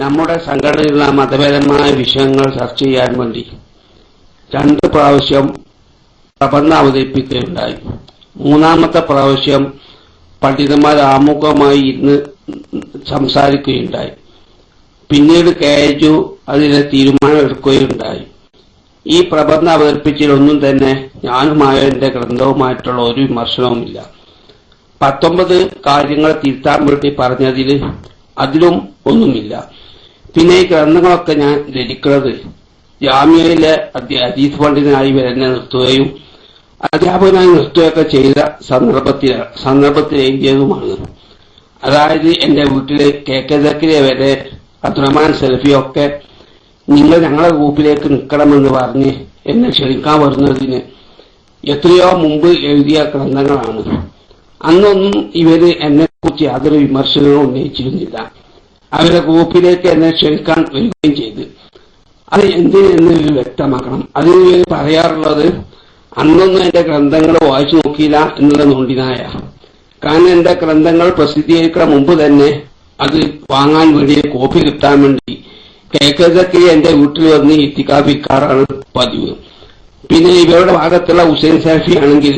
നമ്മുടെ സംഘടനയിലുള്ള മതപരമായ വിഷയങ്ങൾ ചർച്ച ചെയ്യാൻ വേണ്ടി രണ്ട് പ്രാവശ്യം പ്രബന്ധം അവതരിപ്പിക്കുകയുണ്ടായി. മൂന്നാമത്തെ പ്രാവശ്യം പണ്ഡിതന്മാർ ആമുഖമായി ഇന്ന് സംസാരിക്കുകയുണ്ടായി. പിന്നീട് കെ എച്ച് അതിനെ തീരുമാനം എടുക്കുകയുണ്ടായി. ഈ പ്രബന്ധം അവതരിപ്പിച്ചതിലൊന്നും തന്നെ ഞാനുമായ എന്റെ ഗ്രന്ഥവുമായിട്ടുള്ള ഒരു വിമർശനവുമില്ല. പത്തൊമ്പത് കാര്യങ്ങൾ തിരുത്താൻ വേണ്ടി പറഞ്ഞതിൽ അതിലും ഒന്നുമില്ല. പിന്നെ ഈ ഗ്രന്ഥങ്ങളൊക്കെ ഞാൻ രചിക്കുന്നത് ജാമ്യയിലെ അജീസ് പണ്ഡിതനായി എന്നെ നിർത്തുകയും അധ്യാപകനായി നിർത്തുകയൊക്കെ ചെയ്ത സന്ദർഭത്തിൽ എഴുതിയതുമാണ്. അതായത് എന്റെ വീട്ടിൽ കെ കെ സക്കിലെ വരെ അബ്ദുറഹ്മാൻ സെൽഫിയൊക്കെ നിങ്ങൾ ഞങ്ങളെ ഗ്രൂപ്പിലേക്ക് നിൽക്കണമെന്ന് പറഞ്ഞ് എന്നെ ക്ഷണിക്കാൻ വരുന്നതിന് എത്രയോ മുമ്പ് എഴുതിയ ഗ്രന്ഥങ്ങളാണ്. അന്നൊന്നും ഇവർ എന്നെ കുറിച്ച് യാതൊരു വിമർശനവും ഉന്നയിച്ചിരുന്നില്ല. അവരെ ഗ്രൂപ്പിലേക്ക് എന്നെ ക്ഷണിക്കാൻ വരികയും ചെയ്ത്. അത് എന്തിനെന്ന് വ്യക്തമാക്കണം. അതിന് പറയാറുള്ളത് അന്നൊന്നും എന്റെ ഗ്രന്ഥങ്ങൾ വായിച്ചു നോക്കിയില്ല എന്നുള്ള നോണ്ടിനായ. കാരണം എന്റെ ഗ്രന്ഥങ്ങൾ പ്രസിദ്ധീകരിക്കുന്ന മുമ്പ് തന്നെ അത് വാങ്ങാൻ വേണ്ടി കോപ്പി കിട്ടാൻ വേണ്ടി കേക്കതൊക്കെ എന്റെ വീട്ടിൽ വന്ന് ഇത്തിക്കാപ്പിക്കാറാണ് പതിവ്. പിന്നെ ഇവരുടെ ഭാഗത്തുള്ള ഹുസൈൻ സാഫി ആണെങ്കിൽ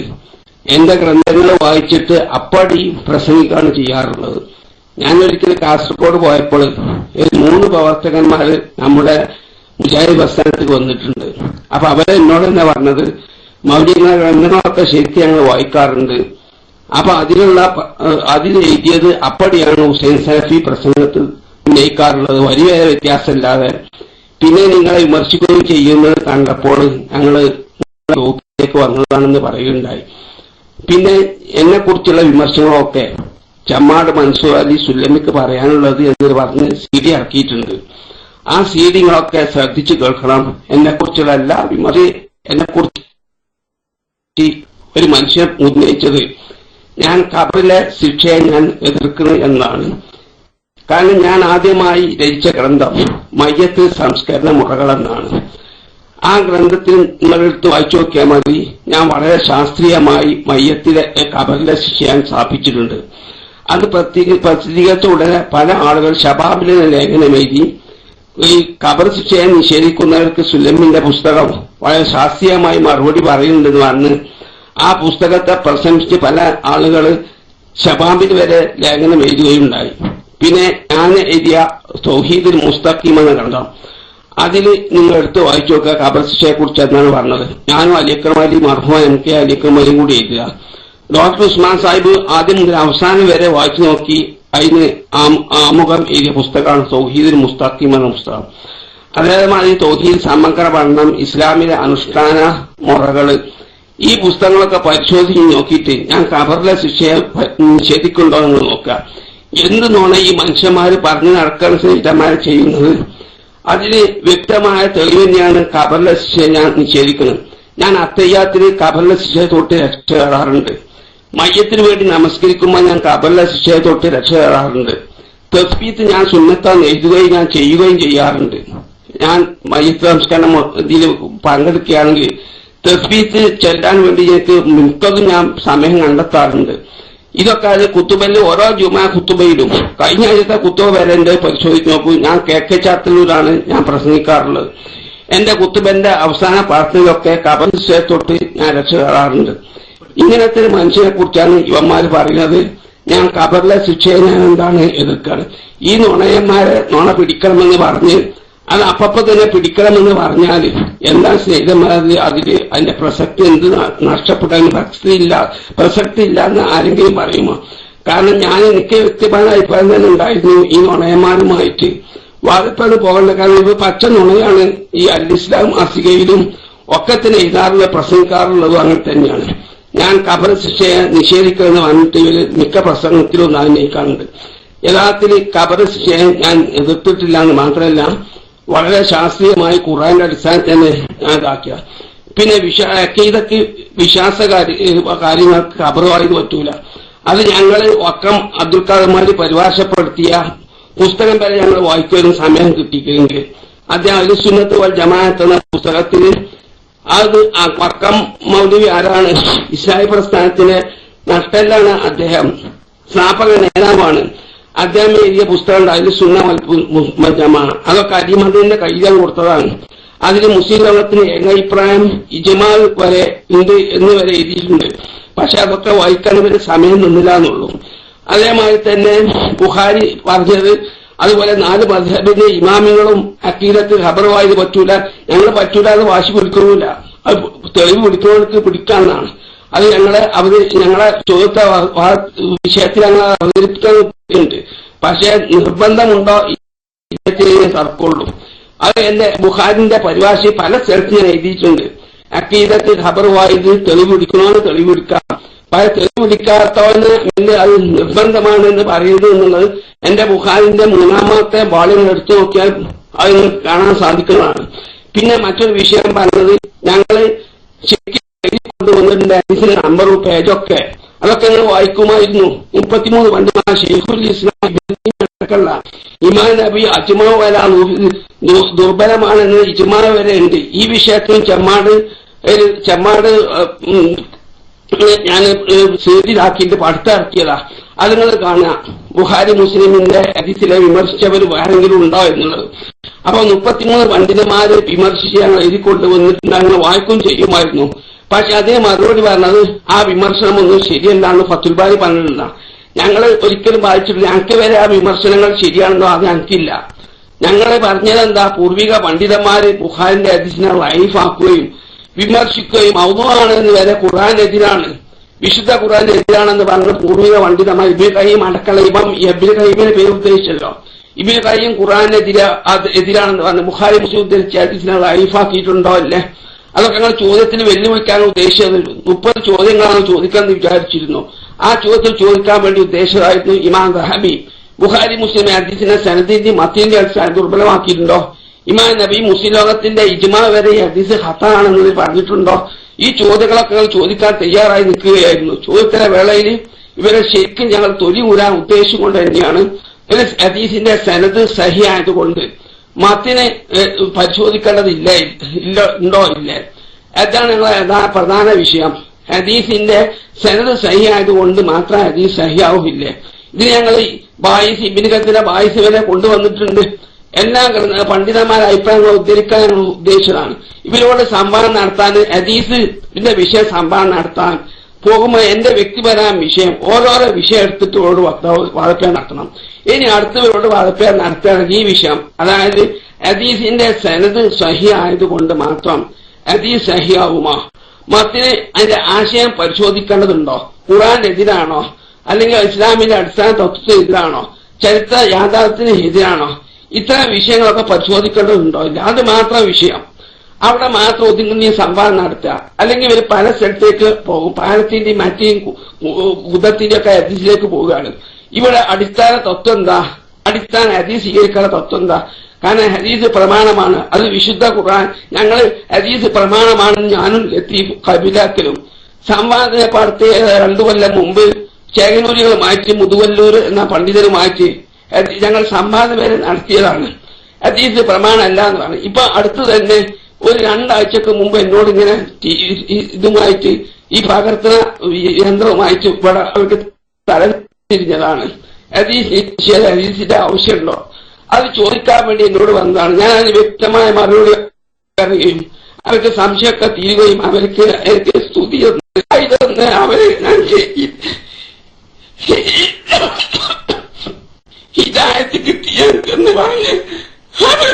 എന്റെ ഗ്രന്ഥങ്ങൾ വായിച്ചിട്ട് അപ്പടി പ്രസംഗിക്കാണ് ചെയ്യാറുള്ളത്. ഞാൻ ഒരിക്കൽ കാസർഗോഡ് പോയപ്പോൾ ഒരു മൂന്ന് പ്രവർത്തകന്മാർ നമ്മുടെ മുജാഹിദ് പ്രസ്ഥാനത്തേക്ക് വന്നിട്ടുണ്ട്. അപ്പൊ അവരെ എന്നോട് തന്നെ പറഞ്ഞത് മൗലിക ഗ്രന്ഥങ്ങളൊക്കെ ശരിക്കും ഞങ്ങൾ വായിക്കാറുണ്ട്. അപ്പൊ അതിലുള്ള അതിൽ എഴുതിയത് അപ്പടിയാണ് ഹുസൈൻ സാഫി പ്രസംഗത്തിൽ ഉന്നയിക്കാറുള്ളത്. വലിയ വ്യത്യാസമില്ലാതെ. പിന്നെ നിങ്ങളെ വിമർശിക്കുകയും ചെയ്യുന്നത് കണ്ടപ്പോൾ ഞങ്ങൾ ഗ്രൂപ്പിലേക്ക് വന്നതാണെന്ന് പറയുകയുണ്ടായി. പിന്നെ എന്നെ കുറിച്ചുള്ള വിമർശനങ്ങളൊക്കെ ചമ്മാട് മൻസൂർ അലി സുല്ലമിക്ക് പറയാനുള്ളത് എന്ന് പറഞ്ഞ് സി ഡി ഇറക്കിയിട്ടുണ്ട്. ആ സി ഡികളൊക്കെ ശ്രദ്ധിച്ചു കേൾക്കണം. എന്നെ കുറിച്ചുള്ള എല്ലാ വിമർശ എന്നെ കുറിച്ച് ഒരു മനുഷ്യൻ ഉന്നയിച്ചത് ഞാൻ കബറിലെ ശിക്ഷയെ ഞാൻ എതിർക്കുന്നു എന്നാണ്. കാരണം ഞാൻ ആദ്യമായി രചിച്ച ഗ്രന്ഥം മയ്യത്ത് സംസ്കരണ മുറകളെന്നാണ്. ആ ഗ്രന്ഥത്തിൽ നിങ്ങളെടുത്ത് വായിച്ചു നോക്കിയാൽ മതി. ഞാൻ വളരെ ശാസ്ത്രീയമായി മയ്യത്തിലെ കബറിലെ ചെയ്യാൻ സ്ഥാപിച്ചിട്ടുണ്ട്. അത് പ്രസിദ്ധീകരിച്ച ഉടനെ പല ആളുകൾ ഷബാബിലെ ലേഖനം എഴുതി. ഈ കബർ ശിക്ഷയെ നിഷേധിക്കുന്നവർക്ക് സുലമിന്റെ പുസ്തകം വളരെ ശാസ്ത്രീയമായി മറുപടി പറയുന്നുണ്ടെന്ന് പറഞ്ഞ് ആ പുസ്തകത്തെ പ്രശംസിച്ച് പല ആളുകൾ ഷബാബിൽ വരെ ലേഖനം എഴുതുകയുണ്ടായി. പിന്നെ ഞാൻ എഴുതിയ സൗഹീദുൽ മുസ്തഖീം എന്ന ഗ്രന്ഥം. അതിൽ നിങ്ങൾ എടുത്ത് വായിച്ചു നോക്കുക. ഖബർ ശിക്ഷയെ കുറിച്ച് എന്നാണ് പറഞ്ഞത്. ഞാനും അലിക്കർമാലി മർഹോ എം കെ അലിക്കർമാലിയും കൂടി എഴുതുക. ഡോക്ടർ ഉസ്മാൻ സാഹിബ് ആദ്യം മുതൽ അവസാനം വരെ വായിച്ചു നോക്കി. അതിന് ആമുഖം എഴുതിയ പുസ്തകമാണ് സൗഹീദുൽ മുസ്താഖിം എന്ന പുസ്തകം. അതേമാതിരി തോഹീൽ സമഗ്ര പഠനം ഇസ്ലാമിലെ അനുഷ്ഠാന മുറകൾ ഈ പുസ്തകങ്ങളൊക്കെ പരിശോധിച്ച് നോക്കിയിട്ട് ഞാൻ കബറിലെ ശിക്ഷയെ നിഷേധിക്കുന്നുണ്ടോ എന്ന് നോക്കുക. എന്ത് നോണ ഈ മനുഷ്യന്മാര് പറഞ്ഞു നടക്കനുസരിച്ചമാര് ചെയ്യുന്നത്? അതിന് വ്യക്തമായ തെളിവ് തന്നെയാണ് കബറിലെ ശിക്ഷയെ ഞാൻ നിഷേധിക്കുന്നത്. ഞാൻ അത്തയ്യാത്തിന് കബറിലെ ശിക്ഷയെ തൊട്ട് രക്ഷ കയറാറുണ്ട് മയ്യത്തിന് വേണ്ടി നമസ്കരിക്കുമ്പോൾ ഞാൻ കബറിലെ ശിക്ഷയെ തൊട്ട് രക്ഷ കയറാറുണ്ട് തസ്ബീത്ത് ഞാൻ സുന്നത്താൻ എഴുതുകയും ഞാൻ ചെയ്യുകയും ചെയ്യാറുണ്ട്. ഞാൻ മയ്യത്ത് സംസ്കരണം ഇതിൽ പങ്കെടുക്കുകയാണെങ്കിൽ തസ്ബീത്ത് ചെല്ലാൻ വേണ്ടി എനിക്ക് മിക്കതും ഞാൻ സമയം കണ്ടെത്താറുണ്ട്. ഇതൊക്കെ അത് കുത്തുബൽ ഓരോ ജുമാ കുത്തുബയിലും. കഴിഞ്ഞ ആഴ്ചത്തെ കുത്തുബ വരെ എന്റെ പരിശോധിച്ച് നോക്കൂ. ഞാൻ കെ കെ ചാത്തലൂരാണ് ഞാൻ പ്രസംഗിക്കാറുള്ളത്. എന്റെ കുത്തുബന്റെ അവസാന പ്രാർത്ഥനയിലൊക്കെ കബൻ തൊട്ട് ഞാൻ രക്ഷ കയറാറുണ്ട് ഇങ്ങനത്തെ ഒരു മനുഷ്യനെ കുറിച്ചാണ് ഇവന്മാര് പറയുന്നത്. ഞാൻ കബറിലെ ശിക്ഷയെ ഞാൻ എന്താണ് എതിർക്കാണ് ഈ നുണയന്മാരെ നുണ പിടിക്കണമെന്ന് പറഞ്ഞ് അത് അപ്പപ്പോ തന്നെ പിടിക്കണമെന്ന് പറഞ്ഞാൽ എന്താ സ്നേഹിതന്മാരത് അതിൽ അതിന്റെ പ്രസക്തി എന്ത് നഷ്ടപ്പെടാൻ പ്രസക്തി ഇല്ല. പ്രസക്തി ഇല്ല എന്ന് ആരെങ്കിലും പറയുമോ? കാരണം ഞാൻ എനിക്ക് വ്യക്തിപരമായ അഭിപ്രായം തന്നെ ഉണ്ടായിരുന്നു ഈ നുണയന്മാരുമായിട്ട്. വാദപ്പാട് പോകേണ്ട കാരണം ഇപ്പൊ പച്ച നുണയാണ്. ഈ അൽ ഇസ്ലാം മാസികയിലും ഒക്കെ തന്നെ എഴുതാറുള്ള പ്രസംഗിക്കാറുള്ളതും അങ്ങനെ തന്നെയാണ്. ഞാൻ കബർ ശിക്ഷയെ നിഷേധിക്കുമെന്ന് പറഞ്ഞിട്ട് മിക്ക പ്രസംഗത്തിലും ഉന്നയിക്കാറുണ്ട് യഥാർത്ഥത്തിൽ കബർ ശിക്ഷയെ ഞാൻ എതിർത്തിട്ടില്ല എന്ന് മാത്രമല്ല വളരെ ശാസ്ത്രീയമായി ഖുറാന്റെ അടിസ്ഥാനത്തിൽ ഇതാക്കിയ പിന്നെ ഇതൊക്കെ വിശ്വാസ കാര്യങ്ങൾക്ക് കബറുമായത് പറ്റൂല. അത് ഞങ്ങൾ ഒക്കം അബ്ദുൽ ഖാദർമാര് പരിഭാഷപ്പെടുത്തിയ പുസ്തകം വരെ ഞങ്ങൾ വായിക്കാനും സമയം കിട്ടിക്കുന്നുണ്ട് അദ്ദേഹം അലി സുന്നത്ത് വൽ ജമാഅത്ത് എന്ന പുസ്തകത്തിൽ അത് വക്കം മൗലവി ആരാണ്? ഇസ്ലാഹി പ്രസ്ഥാനത്തിന് നഷ്ടല്ലാണ് അദ്ദേഹം. സ്ഥാപക നേതാവാണ്. അദ്ദേഹം എഴുതിയ പുസ്തകം ഉണ്ട് അതിൽ സുന്ന മജമാണ് അതൊക്കെ അരിമതിന്റെ കയ്യിലാൻ കൊടുത്തതാണ്. അതിൽ മുസ്ലിം ലോകത്തിന് ഏകാഭിപ്രായം ഇജമാൽ വരെ ഉണ്ട് എന്ന് വരെ എഴുതിയിട്ടുണ്ട്. പക്ഷെ അതൊക്കെ വായിക്കാൻ ഇവർ സമയം നിന്നില്ല എന്നുള്ളൂ. അതേമാതിരി തന്നെ ബുഹാരി പറഞ്ഞത് അതുപോലെ നാല് മധബിന്റെ ഇമാമികളും അക്കീലത്ത് ഖബറുമായത് പറ്റൂല. ഞങ്ങൾ പറ്റൂല അത് വാശി പിടിക്കുന്നില്ല അത് തെളിവ് പിടിക്കുന്നവർക്ക് പിടിക്കാന്നാണ് അത് ഞങ്ങളെ അവതരി ഞങ്ങളെ ചോദ്യത്തെ വിഷയത്തിൽ ഞങ്ങൾ അവതരിപ്പിക്കുന്നുണ്ട് പക്ഷേ നിർബന്ധമുണ്ടോ? സർക്കുള്ളൂ അത് എന്റെ ബുഹാരിന്റെ പരിഭാഷ പല സ്ഥലത്ത് ഞാൻ എഴുതിയിട്ടുണ്ട്. അക്കീതത്തിൽ ഖബർ വായത് തെളിവെടുക്കണമെന്ന് തെളിവെടുക്കാം. തെളിവ് തെളിവെടുക്കാത്തവന് എന്റെ അത് നിർബന്ധമാണ് എന്ന് പറയുന്നത് എന്നുള്ളത് എന്റെ ബുഹാരിന്റെ മൂന്നാമത്തെ വാളിൽ എടുത്തു നോക്കിയാൽ അത് നിങ്ങൾക്ക് കാണാൻ സാധിക്കുന്നതാണ്. പിന്നെ മറ്റൊരു വിഷയം പറഞ്ഞത് ഞങ്ങൾ ശരിക്കും അതിന് നമ്പറും പേജൊക്കെ അതൊക്കെ ഞങ്ങൾ വായിക്കുമായിരുന്നു. മുപ്പത്തിമൂന്ന് പണ്ട് ഷെയ്ഖുൽ ഇസ്ലാം ഇമാൻ നബി അജ്മാ വല ദുർബലമാണെന്ന് ഇജ്മാ വരെ ഉണ്ട്. ഈ വിഷയത്തിൽ ചെമ്മാട് ചെമ്മാട് ഞാൻ സീതിലാക്കിയിട്ട് പഠിത്തിറക്കിയതാ അത് നിങ്ങൾ കാണുക. ബുഹാരി മുസ്ലിമിന്റെ ഹദീസിലെ വിമർശിച്ചവർ വേറെങ്കിലും ഉണ്ടോ എന്നുള്ളത്. അപ്പൊ മുപ്പത്തിമൂന്ന് പണ്ഡിതന്മാര് വിമർശിച്ച് ഞങ്ങൾ എഴുതി കൊണ്ടുവന്നിട്ടുണ്ട് അങ്ങനെ വായിക്കും ചെയ്യുമായിരുന്നു. പക്ഷെ അതേ മറുപടി പറഞ്ഞത് ആ വിമർശനമൊന്നും ശരിയല്ലാന്ന് ഫത്തുൽബാരി പറഞ്ഞിട്ടില്ല. ഞങ്ങൾ ഒരിക്കലും വായിച്ചിട്ടില്ല. ഞങ്ങൾക്ക് വരെ ആ വിമർശനങ്ങൾ ശരിയാണെന്നോ അത് ഞങ്ങൾക്കില്ല. ഞങ്ങളെ പറഞ്ഞത് എന്താ പൂർവിക പണ്ഡിതന്മാര് ബുഹാരിന്റെ ഹദീസിനെ ലൈഫാക്കുകയും വിമർശിക്കുകയും മൗതുവാണെന്ന് വരെ ഖുറാനെതിരാണ് വിശുദ്ധ ഖുറാനെതിരാണെന്ന് പറഞ്ഞ പൂർവിക പണ്ഡിതന്മാർ ഇബിൻ കയ്യും അടക്കള ഇപ്പം എബിൻ കയ്യമിനെ പേര് ഉദ്ദേശിച്ചല്ലോ ഇബിൻ കയ്യും ഖുറാനെതിരെ എതിരാണെന്ന് പറഞ്ഞു ബുഹാരി മുസ്ലിം ഉദ്ധരിച്ച ലൈഫാക്കിയിട്ടുണ്ടോ അല്ലേ അതൊക്കെ ഞങ്ങൾ ചോദ്യത്തിന് വെല്ലുവിളിക്കാൻ ഉദ്ദേശിച്ചത് മുപ്പത് ചോദ്യങ്ങളാണ് ചോദിക്കാമെന്ന് വിചാരിച്ചിരുന്നു. ആ ചോദ്യത്തിൽ ചോദിക്കാൻ വേണ്ടി ഉദ്ദേശിച്ചതായിരുന്നു ഇമാം ദഹബി. ബുഹാരി മുസ്ലിം ഹദീസിനെ സനദിന്റെ മത്തിന്റെ അടിസ്ഥാനം ദുർബലമാക്കിയിട്ടുണ്ടോ? ഇമാം നബി മുസ്ലിം ലോകത്തിന്റെ ഇജ്മാ വരെ ഹദീസ് ഹത്താണെന്ന് പറഞ്ഞിട്ടുണ്ടോ? ഈ ചോദ്യങ്ങളൊക്കെ ചോദിക്കാൻ തയ്യാറായി നിൽക്കുകയായിരുന്നു. ചോദ്യത്തിലെ വേളയിൽ ഇവരെ ശരിക്കും ഞങ്ങൾ തൊലി ഊരാൻ ഉദ്ദേശിച്ചുകൊണ്ട് തന്നെയാണ്. ഹദീസിന്റെ സനത് സഹി ആയതുകൊണ്ട് മത്തിനെ പരിശോധിക്കേണ്ടതില്ല? ഇല്ല ഉണ്ടോ? ഇല്ല. അതാണ് ഞങ്ങളെ പ്രധാന വിഷയം. ഹദീസിന്റെ സനത് സഹി ആയതുകൊണ്ട് മാത്രം ഹദീസ് സഹിയാവുമില്ലേ. ഇത് ഞങ്ങൾ ബായിസ് ഇബിനികത്തിന്റെ ബായിസ് വരെ കൊണ്ടുവന്നിട്ടുണ്ട്. എല്ലാ പണ്ഡിതന്മാരെ അഭിപ്രായങ്ങൾ ഉദ്ധരിക്കാൻ ഉദ്ദേശിച്ചതാണ്. ഇവരോട് സംഭാവന നടത്താൻ ഹദീസിന്റെ വിഷയം സംഭാവന നടത്താൻ പോകുമ്പോൾ എന്റെ വ്യക്തിപരമായ വിഷയം ഓരോരോ വിഷയം എടുത്തിട്ട് ഇവരോട് വക്താവ് വാഴപ്പേർ നടത്തണം. ഇനി അടുത്തവരോട് വാഴപ്പേർ നടത്തുകയാണെങ്കിൽ ഈ വിഷയം. അതായത് അദീസിന്റെ സനത് സഹി ആയതുകൊണ്ട് മാത്രം ഹദീസ് സഹിയാവുമോ? മത്തിന് അതിന്റെ ആശയം പരിശോധിക്കേണ്ടതുണ്ടോ? ഖുറാനെതിരാണോ അല്ലെങ്കിൽ ഇസ്ലാമിന്റെ അടിസ്ഥാന തത്വത്തിനെതിരാണോ ചരിത്ര യാഥാർത്ഥ്യത്തിന് എതിരാണോ? ഇത്തരം വിഷയങ്ങളൊക്കെ പരിശോധിക്കേണ്ടതുണ്ടോ? ഇല്ല അത് മാത്രം വിഷയം. അവിടെ മാത്രം ഒതുങ്ങുന്ന സംവാദം നടത്തുക. അല്ലെങ്കിൽ ഇവർ പല സ്ഥലത്തേക്ക് പോകും. പാലത്തിന്റെയും മറ്റേയും കുതത്തിന്റെ ഒക്കെ അതിഥിയിലേക്ക് പോവുകയാണ്. ഇവിടെ അടിസ്ഥാന തത്വം എന്താ? അടിസ്ഥാന ഹദീസ് സ്വീകരിക്കാനുള്ള തത്വം എന്താ? കാരണം ഹദീസ് പ്രമാണമാണ്. അത് വിശുദ്ധ ഖുർആൻ. ഞങ്ങൾ ഹദീസ് പ്രമാണമാണെന്ന് ഞാനും എത്തി കബിലാക്കലും. സംവാദ പാടത്തെ രണ്ടു കൊല്ലം മുമ്പ് ചേകനൂരികൾ മാറ്റി മുതുവല്ലൂർ എന്ന പണ്ഡിതർ മാറ്റി ഞങ്ങൾ സംവാദം വരെ നടത്തിയതാണ്. ഹദീസ് പ്രമാണമല്ല എന്നാണ് ഇപ്പൊ അടുത്ത് തന്നെ ഒരു രണ്ടാഴ്ചക്ക് മുമ്പ് എന്നോട് ഇങ്ങനെ ഇതുമായിട്ട് ഈ പകർത്തുന്ന ഈ യന്ത്രവുമായിട്ട് ഇവിടെ അവർക്ക് നിശ്ചയ ഹദീസിന്റെ ആവശ്യമുണ്ടോ അത് ചോദിക്കാൻ വേണ്ടി എന്നോട് വന്നതാണ് ഞാൻ അതിന് വ്യക്തമായ മറുപടി പറയുകയും അവർക്ക് സംശയമൊക്കെ തീരുകയും അവർക്ക് എനിക്ക് സ്തുതി അവരെ ഞാൻ ഹിതായത്തിൽ കിട്ടിയെന്ന് പറഞ്ഞ് അവർ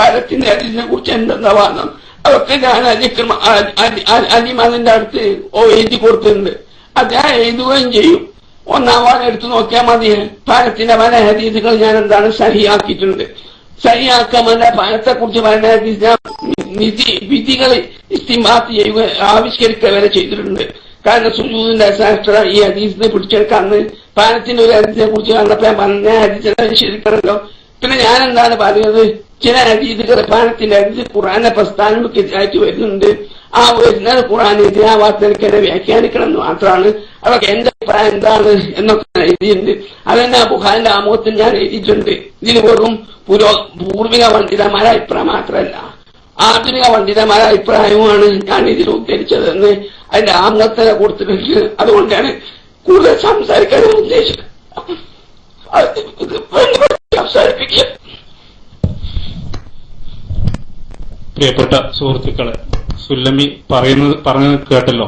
പറയുന്ന പാലത്തിന്റെ കുറിച്ച് എന്തെന്നാ വാദം അതൊക്കെ ഞാൻ അലിക്രമ അലിമാനിന്റെ അടുത്ത് എഴുതി കൊടുത്തിട്ടുണ്ട്. ഞാൻ എഴുതുകയും ചെയ്യും. ഒന്നാം വാദം എടുത്തു നോക്കിയാൽ മതി. ഭാരത്തിന്റെ പല ഹരീതികൾ ഞാൻ എന്താണ് സഹിയാക്കിയിട്ടുണ്ട്. സഹിയാക്കാമല്ല ഭാരത്തെ കുറിച്ച് പറയുന്ന ഞാൻ നിധി വിധികൾ ഇസ്തിമാത്ത് ചെയ്യുക ആവിഷ്കരിക്കുക വരെ ചെയ്തിട്ടുണ്ട്. കാരണം സുജൂദിന്റെ ശാസ്ത്ര ഈ ഹദീസിനെ പിടിച്ചെടുക്കാന്ന് പാലത്തിന്റെ ഒരു ഹദീസിനെ കുറിച്ച് കണ്ടപ്പോ ഞാൻ പറഞ്ഞ ഹദീസിനെ ശരിക്കണല്ലോ പിന്നെ ഞാൻ എന്താണ് പറയുന്നത്? ചില അരീതികൾ പാനത്തിന്റെ അരീതി ഖുറാനെ പ്രസ്ഥാനമൊക്കെതിരായിട്ട് വരുന്നുണ്ട്. ആ വരുന്നത് ഖുറാൻ എതിരാവാത്തതിനെ വ്യാഖ്യാനിക്കണം എന്ന് മാത്രമാണ്. അതൊക്കെ എന്റെ അഭിപ്രായം എന്താണ് എന്നൊക്കെ എഴുതിയിട്ടുണ്ട്. അതെന്നെ ബുഹാന്റെ ആമുഖത്തിൽ ഞാൻ എഴുതിയിട്ടുണ്ട്. ഇതിന് വെറും പുരോ പൂർവിക പണ്ഡിതന്മാരുടെ അഭിപ്രായം മാത്രമല്ല. ആധുനിക പണ്ഡിതന്മാരുടെ അഭിപ്രായവുമാണ് ഞാൻ ഇതിൽ ഉദ്ധരിച്ചതെന്ന് അതിന്റെ കൊടുത്തു കൊടുത്തിട്ടുണ്ട്. അതുകൊണ്ടാണ് കൂടുതൽ സംസാരിക്കാൻ ഉദ്ദേശിക്കുന്നത് അത് ഇത് സംസാരിപ്പിക്കുക പ്രിയപ്പെട്ട സുഹൃത്തുക്കളെ സുല്ലമി പറയുന്നത് പറഞ്ഞത് കേട്ടല്ലോ.